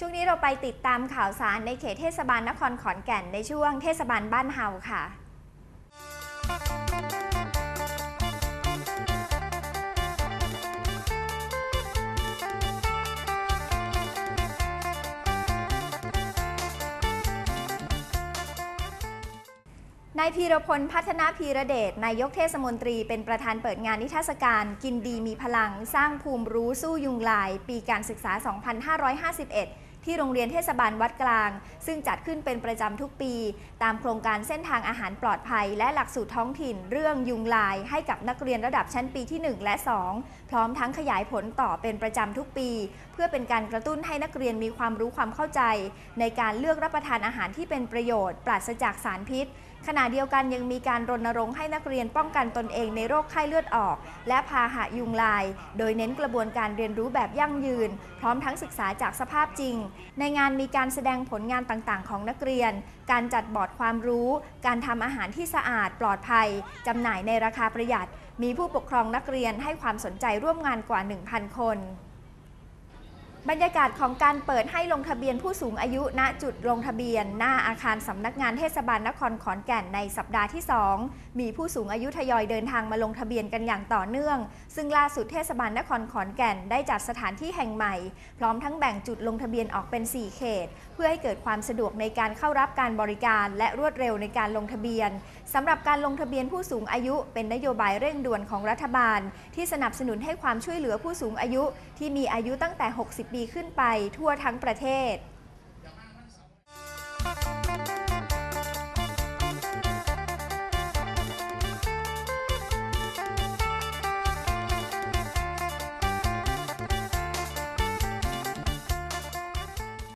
ช่วงนี้เราไปติดตามข่าวสารในเขตเทศบาลนครขอนแก่นในช่วงเทศบาลบ้านเฮาค่ะ นายพีรพลพัฒนาพีระเดชนายกเทศมนตรีเป็นประธานเปิดงานนิทรรศการ กินดีมีพลัง สร้างภูมิรู้สู้ยุงลาย ปีการศึกษา 2551 ที่โรงเรียนเทศบาลวัดกลาง ซึ่งจัดขึ้นเป็นประจำทุกปี ตามโครงการเส้นทางอาหารปลอดภัย และหลักสูตรท้องถิ่น เรื่องยุงลาย ให้กับนักเรียนระดับชั้นปีที่ 1 และ 2 พร้อมทั้งขยายผลต่อเป็นประจำทุกปี เพื่อเป็นการกระตุ้นให้นักเรียนมีความรู้ความเข้าใจ ในการเลือกรับประทานอาหารที่เป็นประโยชน์ ปราศจากสารพิษขณะเดียวกันยังมีการรณรงค์ให้นักเรียนป้องกันตนเองในโรคไข้เลือดออก และพาหะยุงลาย โดยเน้นกระบวนการเรียนรู้แบบยั่งยืน พร้อมทั้งศึกษาจากสภาพจริง ในงานมีการแสดงผลงานต่างๆ ของนักเรียน การจัดบอร์ดความรู้ การทำอาหารที่สะอาดปลอดภัยจำหน่ายในราคาประหยัด มีผู้ปกครองนักเรียนให้ความสนใจร่วมงานกว่า 1,000 คน บรรยากาศของการเปิดให้ลงทะเบียนผู้สูงอายุณจุดลงทะเบียน หน้าอาคารสำนักงานเทศบาลนครขอนแก่นในสัปดาห์ที่ 2 มีผู้สูงอายุทยอยเดินทางมาลงทะเบียนกันอย่างต่อเนื่อง ซึ่งล่าสุดเทศบาลนครขอนแก่นได้จัดสถานที่แห่งใหม่ พร้อมทั้งแบ่งจุดลงทะเบียนออกเป็น 4 เขต เพื่อให้เกิดความสะดวกในการเข้ารับการบริการ และรวดเร็วในการลงทะเบียนสำหรับการลงทะเบียนผู้สูงอายุ เป็นนโยบายเร่งด่วนของรัฐบาล ที่สนับสนุนให้ความช่วยเหลือผู้สูงอายุ ที่มีอายุตั้งแต่ 60 ปีขึ้นไปทั่วทั้งประเทศ